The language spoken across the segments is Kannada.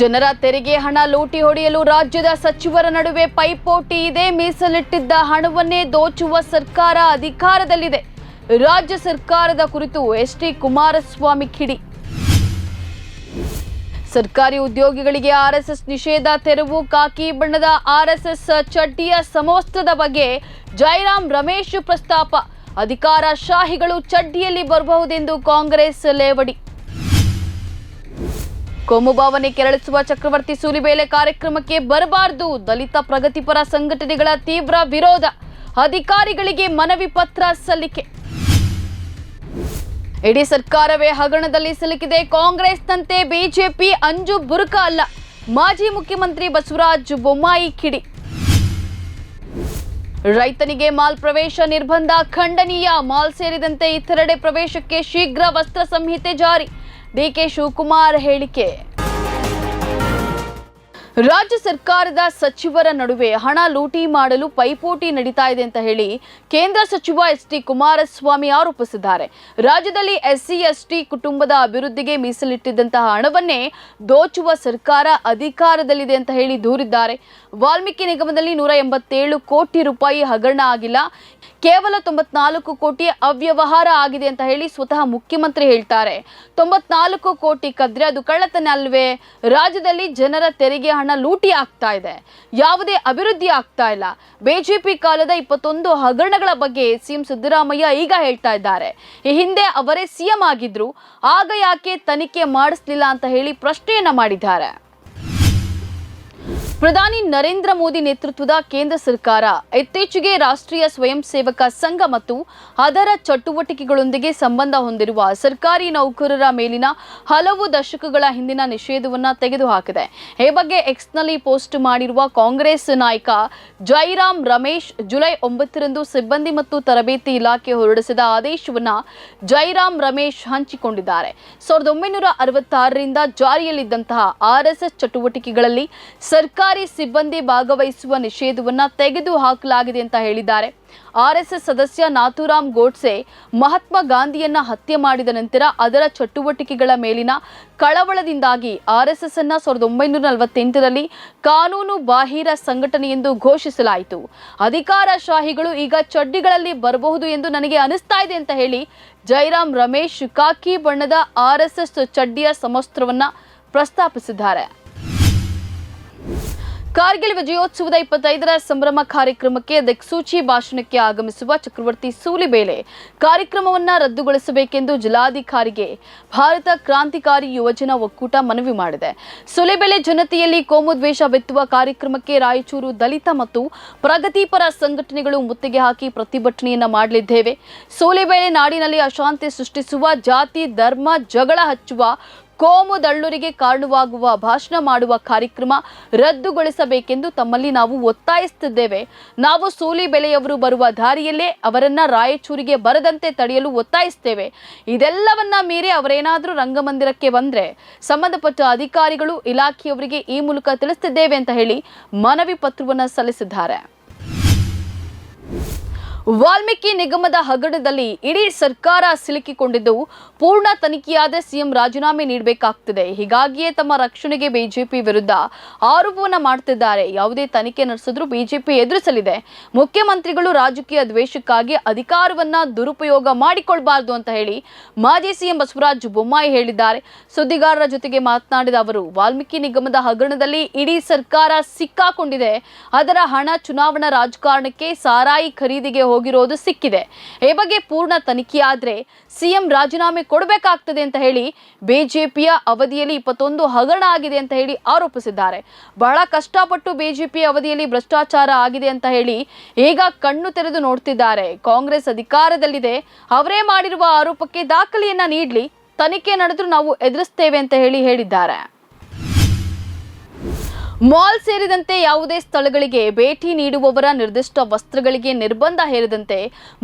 ಜನರ ತೆರಿಗೆ ಹಣ ಲೂಟಿ ಹೊಡೆಯಲು ರಾಜ್ಯದ ಸಚಿವರ ನಡುವೆ ಪೈಪೋಟಿ ಇದೆ. ಮೀಸಲಿಟ್ಟಿದ್ದ ಹಣವನ್ನೇ ದೋಚುವ ಸರ್ಕಾರ ಅಧಿಕಾರದಲ್ಲಿದೆ. ರಾಜ್ಯ ಸರ್ಕಾರದ ಕುರಿತು ಎಸ್ ಟಿ ಕುಮಾರಸ್ವಾಮಿ ಕಿಡಿ. ಸರ್ಕಾರಿ ಉದ್ಯೋಗಿಗಳಿಗೆ ಆರ್ಎಸ್ಎಸ್ ನಿಷೇಧ ತೆರವು ಕಾಕಿ ಬಣ್ಣದ ಆರ್ಎಸ್ಎಸ್ ಚಡ್ಡಿಯ ಸಮವಸ್ತ್ರದ ಬಗ್ಗೆ ಜೈರಾಮ್ ರಮೇಶ್ ಪ್ರಸ್ತಾಪ. ಅಧಿಕಾರ ಶಾಹಿಗಳು ಚಡ್ಡಿಯಲ್ಲಿ ಬರಬಹುದೆಂದು ಕಾಂಗ್ರೆಸ್ ಲೇವಡಿ. ಕೋಮುಭಾವನೆ ಕೆರಳಿಸುವ ಚಕ್ರವರ್ತಿ ಸೂಲಿಬೇಲೆ ಕಾರ್ಯಕ್ರಮಕ್ಕೆ ಬರಬಾರದು. ದಲಿತ ಪ್ರಗತಿಪರ ಸಂಘಟನೆಗಳ ತೀವ್ರ ವಿರೋಧ. ಅಧಿಕಾರಿಗಳಿಗೆ ಮನವಿ ಪತ್ರ ಸಲ್ಲಿಕೆ. ಇಡೀ ಸರ್ಕಾರವೇ ಹಗರಣದಲ್ಲಿ ಸಿಲುಕಿದೆ. ಕಾಂಗ್ರೆಸ್ನಂತೆ ಬಿಜೆಪಿ ಅಂಜು ಬುರುಕ ಅಲ್ಲ. ಮಾಜಿ ಮುಖ್ಯಮಂತ್ರಿ ಬಸವರಾಜ್ ಬೊಮ್ಮಾಯಿ ಕಿಡಿ. ರೈತನಿಗೆ ಮಾಲ್ ಪ್ರವೇಶ ನಿರ್ಬಂಧ ಖಂಡನೀಯ. ಮಾಲ್ ಸೇರಿದಂತೆ ಇತರೆಡೆ ಪ್ರವೇಶಕ್ಕೆ ಶೀಘ್ರ ವಸ್ತ್ರ ಸಂಹಿತೆ ಜಾರಿ. ಡಿಕೆ ಶಿವಕುಮಾರ್ ಹೇಳಿಕೆ. ರಾಜ್ಯ ಸರ್ಕಾರದ ಸಚಿವರ ನಡುವೆ ಹಣ ಲೂಟಿ ಮಾಡಲು ಪೈಪೋಟಿ ನಡೀತಾ ಇದೆ ಅಂತ ಹೇಳಿ ಕೇಂದ್ರ ಸಚಿವ ಎಸ್ ಟಿ ಕುಮಾರಸ್ವಾಮಿ ಆರೋಪಿಸಿದ್ದಾರೆ. ರಾಜ್ಯದಲ್ಲಿ ಎಸ್ಸಿ, ಎಸ್ಟಿ ಕುಟುಂಬದ ಅಭಿವೃದ್ಧಿಗೆ ಮೀಸಲಿಟ್ಟಿದ್ದಂತಹ ಹಣವನ್ನೇ ದೋಚುವ ಸರ್ಕಾರ ಅಧಿಕಾರದಲ್ಲಿದೆ ಅಂತ ಹೇಳಿ ದೂರಿದ್ದಾರೆ. ವಾಲ್ಮೀಕಿ ನಿಗಮದಲ್ಲಿ ನೂರ ಎಂಬತ್ತೇಳು ಕೋಟಿ ರೂಪಾಯಿ ಹಗರಣ ಆಗಿಲ್ಲ. ಕೇವಲ ತೊಂಬತ್ನಾಲ್ಕು ಕೋಟಿ ಅವ್ಯವಹಾರ ಆಗಿದೆ ಅಂತ ಹೇಳಿ ಸ್ವತಃ ಮುಖ್ಯಮಂತ್ರಿ ಹೇಳ್ತಾರೆ. ತೊಂಬತ್ನಾಲ್ಕು ಕೋಟಿ ಕದ್ರೆ ಅದು ಕಳ್ಳತನ ಅಲ್ವೇ? ರಾಜ್ಯದಲ್ಲಿ ಜನರ ತೆರಿಗೆ ಹಣ ಲೂಟಿ ಆಗ್ತಾ ಇದೆ. ಯಾವುದೇ ಅಭಿವೃದ್ಧಿ ಆಗ್ತಾ ಇಲ್ಲ. ಬಿಜೆಪಿ ಕಾಲದ ಇಪ್ಪತ್ತೊಂದು ಹಗರಣಗಳ ಬಗ್ಗೆ ಸಿಎಂ ಸಿದ್ದರಾಮಯ್ಯ ಈಗ ಹೇಳ್ತಾ ಇದ್ದಾರೆ. ಈ ಹಿಂದೆ ಅವರೇ ಸಿಎಂ ಆಗಿದ್ರು. ಆಗ ಯಾಕೆ ತನಿಖೆ ಮಾಡಿಸ್ಲಿಲ್ಲ ಅಂತ ಹೇಳಿ ಪ್ರಶ್ನೆಯನ್ನ ಮಾಡಿದ್ದಾರೆ. ಪ್ರಧಾನಿ ನರೇಂದ್ರ ಮೋದಿ ನೇತೃತ್ವದ ಕೇಂದ್ರ ಸರ್ಕಾರ ಇತ್ತೀಚೆಗೆ ರಾಷ್ಟ್ರೀಯ ಸ್ವಯಂ ಸೇವಕ ಸಂಘ ಮತ್ತು ಅದರ ಚಟುವಟಿಕೆಗಳೊಂದಿಗೆ ಸಂಬಂಧ ಹೊಂದಿರುವ ಸರ್ಕಾರಿ ನೌಕರರ ಮೇಲಿನ ಹಲವು ದಶಕಗಳ ಹಿಂದಿನ ನಿಷೇಧವನ್ನು ತೆಗೆದುಹಾಕಿದೆ. ಈ ಬಗ್ಗೆ ಎಕ್ಸ್ನಲ್ಲಿ ಪೋಸ್ಟ್ ಮಾಡಿರುವ ಕಾಂಗ್ರೆಸ್ ನಾಯಕ ಜೈರಾಮ್ ರಮೇಶ್ ಜುಲೈ ಒಂಬತ್ತರಂದು ಸಿಬ್ಬಂದಿ ಮತ್ತು ತರಬೇತಿ ಇಲಾಖೆ ಹೊರಡಿಸಿದ ಆದೇಶವನ್ನ ಜೈರಾಮ್ ರಮೇಶ್ ಹಂಚಿಕೊಂಡಿದ್ದಾರೆ. ಸಾವಿರದ ಒಂಬೈನೂರ ಅರವತ್ತಾರರಿಂದ ಜಾರಿಯಲ್ಲಿದ್ದಂತಹ ಆರ್ಎಸ್ಎಸ್ ಚಟುವಟಿಕೆಗಳಲ್ಲಿ ಸರ್ಕಾರಿ ಸಿಬ್ಬಂದಿ ಭಾಗವಹಿಸುವ ನಿಷೇಧವನ್ನು ತೆಗೆದು ಹಾಕಲಾಗಿದೆ ಅಂತ ಹೇಳಿದ್ದಾರೆ. ಆರ್ಎಸ್ಎಸ್ ಸದಸ್ಯ ನಾಥೂರಾಮ್ ಗೋಡ್ಸೆ ಮಹಾತ್ಮ ಗಾಂಧಿಯನ್ನ ಹತ್ಯೆ ಮಾಡಿದ ನಂತರ ಅದರ ಚಟುವಟಿಕೆಗಳ ಮೇಲಿನ ಕಳವಳದಿಂದಾಗಿ ಆರ್ಎಸ್ಎಸ್ ಅನ್ನ ಸಾವಿರದ ಒಂಬೈನೂರ ನಲವತ್ತೆಂಟರಲ್ಲಿ ಕಾನೂನು ಬಾಹಿರ ಸಂಘಟನೆ ಎಂದು ಘೋಷಿಸಲಾಯಿತು. ಅಧಿಕಾರಶಾಹಿಗಳು ಈಗ ಚಡ್ಡಿಗಳಲ್ಲಿ ಬರಬಹುದು ಎಂದು ನನಗೆ ಅನಿಸ್ತಾ ಇದೆ ಅಂತ ಹೇಳಿ ಜೈರಾಮ್ ರಮೇಶ್ ಕಾಕಿ ಬಣ್ಣದ ಆರ್ಎಸ್ಎಸ್ ಚಡ್ಡಿಯ ಸಮಸ್ತ್ರವನ್ನ ಪ್ರಸ್ತಾಪಿಸಿದ್ದಾರೆ. ಕಾರ್ಗಿಲ್ ವಿಜಯೋತ್ಸವದ ಇಪ್ಪತ್ತೈದರ ಸಂಭ್ರಮ ಕಾರ್ಯಕ್ರಮಕ್ಕೆ ದಿಕ್ಸೂಚಿ ಭಾಷಣಕ್ಕೆ ಆಗಮಿಸುವ ಚಕ್ರವರ್ತಿ ಸೂಲಿಬೇಲೆ ಕಾರ್ಯಕ್ರಮವನ್ನ ರದ್ದುಗೊಳಿಸಬೇಕೆಂದು ಜಿಲ್ಲಾಧಿಕಾರಿಗೆ ಭಾರತ ಕ್ರಾಂತಿಕಾರಿ ಯುವಜನ ಒಕ್ಕೂಟ ಮನವಿ ಮಾಡಿದೆ. ಸೂಲಿಬೇಲೆ ಜನತೆಯಲ್ಲಿ ಕೋಮುದ್ವೇಷ ಬಿತ್ತುವ ಕಾರ್ಯಕ್ರಮಕ್ಕೆ ರಾಯಚೂರು ದಲಿತ ಮತ್ತು ಪ್ರಗತಿಪರ ಸಂಘಟನೆಗಳು ಮುತ್ತಿಗೆ ಹಾಕಿ ಪ್ರತಿಭಟನೆಯನ್ನ ಮಾಡಲಿದ್ದೇವೆ. ಸೂಲಿಬೇಳೆ ನಾಡಿನಲ್ಲಿ ಅಶಾಂತಿ ಸೃಷ್ಟಿಸುವ ಜಾತಿ, ಧರ್ಮ, ಜಗಳ ಹಚ್ಚುವ ಕೋಮು ದಳ್ಳೂರಿಗೆ ಕಾರಣವಾಗುವ ಭಾಷಣ ಮಾಡುವ ಕಾರ್ಯಕ್ರಮ ರದ್ದುಗೊಳಿಸಬೇಕೆಂದು ತಮ್ಮಲ್ಲಿ ನಾವು ಒತ್ತಾಯಿಸುತ್ತಿದ್ದೇವೆ. ನಾವು ಸೂಲಿ ಬೆಲೆಯವರು ಬರುವ ದಾರಿಯಲ್ಲೇ ಅವರನ್ನ ರಾಯಚೂರಿಗೆ ಬರದಂತೆ ತಡೆಯಲು ಒತ್ತಾಯಿಸ್ತೇವೆ ಇದೆಲ್ಲವನ್ನ ಮೀರಿ ಅವರೇನಾದರೂ ರಂಗಮಂದಿರಕ್ಕೆ ಬಂದ್ರೆ ಸಂಬಂಧಪಟ್ಟ ಅಧಿಕಾರಿಗಳು, ಇಲಾಖೆಯವರಿಗೆ ಈ ಮೂಲಕ ತಿಳಿಸುತ್ತಿದ್ದೇವೆ ಅಂತ ಹೇಳಿ ಮನವಿ ಪತ್ರವನ್ನು ಸಲ್ಲಿಸಿದ್ದಾರೆ. ವಾಲ್ಮೀಕಿ ನಿಗಮದ ಹಗರಣದಲ್ಲಿ ಇಡೀ ಸರ್ಕಾರ ಸಿಲುಕಿಕೊಂಡಿದ್ದು ಪೂರ್ಣ ತನಿಖೆಯಾದ ಸಿಎಂ ರಾಜೀನಾಮೆ ನೀಡಬೇಕಾಗ್ತಿದೆ. ಹೀಗಾಗಿಯೇ ತಮ್ಮ ರಕ್ಷಣೆಗೆ ಬಿಜೆಪಿ ವಿರುದ್ಧ ಆರೋಪವನ್ನು ಮಾಡ್ತಿದ್ದಾರೆ. ಯಾವುದೇ ತನಿಖೆ ನಡೆಸಿದ್ರೂ ಬಿಜೆಪಿ ಎದುರಿಸಲಿದೆ. ಮುಖ್ಯಮಂತ್ರಿಗಳು ರಾಜಕೀಯ ದ್ವೇಷಕ್ಕಾಗಿ ಅಧಿಕಾರವನ್ನ ದುರುಪಯೋಗ ಮಾಡಿಕೊಳ್ಬಾರ್ದು ಅಂತ ಹೇಳಿ ಮಾಜಿ ಸಿಎಂ ಬಸವರಾಜ ಬೊಮ್ಮಾಯಿ ಹೇಳಿದ್ದಾರೆ. ಸುದ್ದಿಗಾರರ ಜೊತೆಗೆ ಮಾತನಾಡಿದ ಅವರು, ವಾಲ್ಮೀಕಿ ನಿಗಮದ ಹಗರಣದಲ್ಲಿ ಇಡೀ ಸರ್ಕಾರ ಸಿಕ್ಕಾಕೊಂಡಿದೆ. ಅದರ ಹಣ ಚುನಾವಣಾ ರಾಜಕಾರಣಕ್ಕೆ ಸಾರಾಯಿ ಖರೀದಿಗೆ ಹೋಗಿರೋದು ಸಿಕ್ಕಿದೆ. ಈ ಬಗ್ಗೆ ಪೂರ್ಣ ತನಿಖೆಯಾದ್ರೆ ಸಿಎಂ ರಾಜೀನಾಮೆ ಕೊಡಬೇಕಾಗ್ತದೆ ಅಂತ ಹೇಳಿ ಬಿಜೆಪಿಯ ಅವಧಿಯಲ್ಲಿ ಇಪ್ಪತ್ತೊಂದು ಹಗರಣ ಆಗಿದೆ ಅಂತ ಹೇಳಿ ಆರೋಪಿಸಿದ್ದಾರೆ. ಬಹಳ ಕಷ್ಟಪಟ್ಟು ಬಿಜೆಪಿ ಅವಧಿಯಲ್ಲಿ ಭ್ರಷ್ಟಾಚಾರ ಆಗಿದೆ ಅಂತ ಹೇಳಿ ಈಗ ಕಣ್ಣು ತೆರೆದು ನೋಡ್ತಿದ್ದಾರೆ. ಕಾಂಗ್ರೆಸ್ ಅಧಿಕಾರದಲ್ಲಿದೆ. ಅವರೇ ಮಾಡಿರುವ ಆರೋಪಕ್ಕೆ ದಾಖಲೆಯನ್ನ ನೀಡಲಿ. ತನಿಖೆ ನಡೆದ್ರೂ ನಾವು ಎದುರಿಸ್ತೇವೆ ಅಂತ ಹೇಳಿ ಹೇಳಿದ್ದಾರೆ. ಮಾಲ್ ಸೇರಿದಂತೆ ಯಾವುದೇ ಸ್ಥಳಗಳಿಗೆ ಭೇಟಿ ನೀಡುವವರ ನಿರ್ದಿಷ್ಟ ವಸ್ತ್ರಗಳಿಗೆ ನಿರ್ಬಂಧ ಹೇರಿದಂತೆ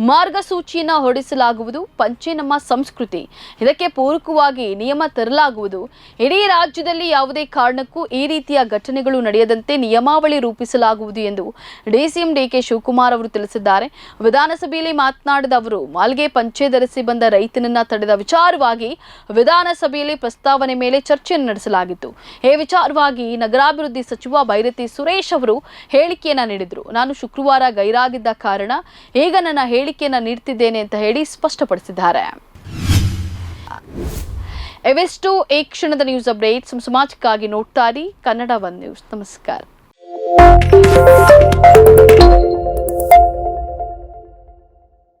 ಮಾರ್ಗಸೂಚಿಯನ್ನು ಹೊರಡಿಸಲಾಗುವುದು. ಪಂಚೆ ನಮ್ಮ ಸಂಸ್ಕೃತಿ. ಇದಕ್ಕೆ ಪೂರಕವಾಗಿ ನಿಯಮ ತರಲಾಗುವುದು. ಇಡೀ ರಾಜ್ಯದಲ್ಲಿ ಯಾವುದೇ ಕಾರಣಕ್ಕೂ ಈ ರೀತಿಯ ಘಟನೆಗಳು ನಡೆಯದಂತೆ ನಿಯಮಾವಳಿ ರೂಪಿಸಲಾಗುವುದು ಎಂದು ಡಿಸಿಎಂ ಡಿಕೆ ಶಿವಕುಮಾರ್ ಅವರು ತಿಳಿಸಿದ್ದಾರೆ. ವಿಧಾನಸಭೆಯಲ್ಲಿ ಮಾತನಾಡಿದ ಅವರು, ಮಾಲ್ಗೆ ಪಂಚೆ ಧರಿಸಿ ಬಂದ ರೈತನನ್ನ ತಡೆದ ವಿಚಾರವಾಗಿ ವಿಧಾನಸಭೆಯಲ್ಲಿ ಪ್ರಸ್ತಾವನೆ ಮೇಲೆ ಚರ್ಚೆಯನ್ನು ನಡೆಸಲಾಗಿತ್ತು. ಈ ವಿಚಾರವಾಗಿ ನಗರಾಭಿವೃದ್ಧಿ ಸಚಿವ ಬೈರತಿ ಸುರೇಶ್ ಅವರು ಹೇಳಿಕೆಯನ್ನ ನೀಡಿದ್ರು. ನಾನು ಶುಕ್ರವಾರ ಗೈರಾಗಿದ್ದ ಕಾರಣ ಈಗ ನನ್ನ ಹೇಳಿಕೆಯನ್ನ ನೀಡ್ತಿದ್ದೇನೆ ಅಂತ ಹೇಳಿ ಸ್ಪಷ್ಟಪಡಿಸಿದ್ದಾರೆ. ಇವೆಷ್ಟು ಈ ಕ್ಷಣದ ನ್ಯೂಸ್ ಅಪ್ಡೇಟ್ಸ್ ಸಮಾಜಕ್ಕಾಗಿ ನೋಡ್ತಾ ಕನ್ನಡ ಒನ್ ನ್ಯೂಸ್. ನಮಸ್ಕಾರ.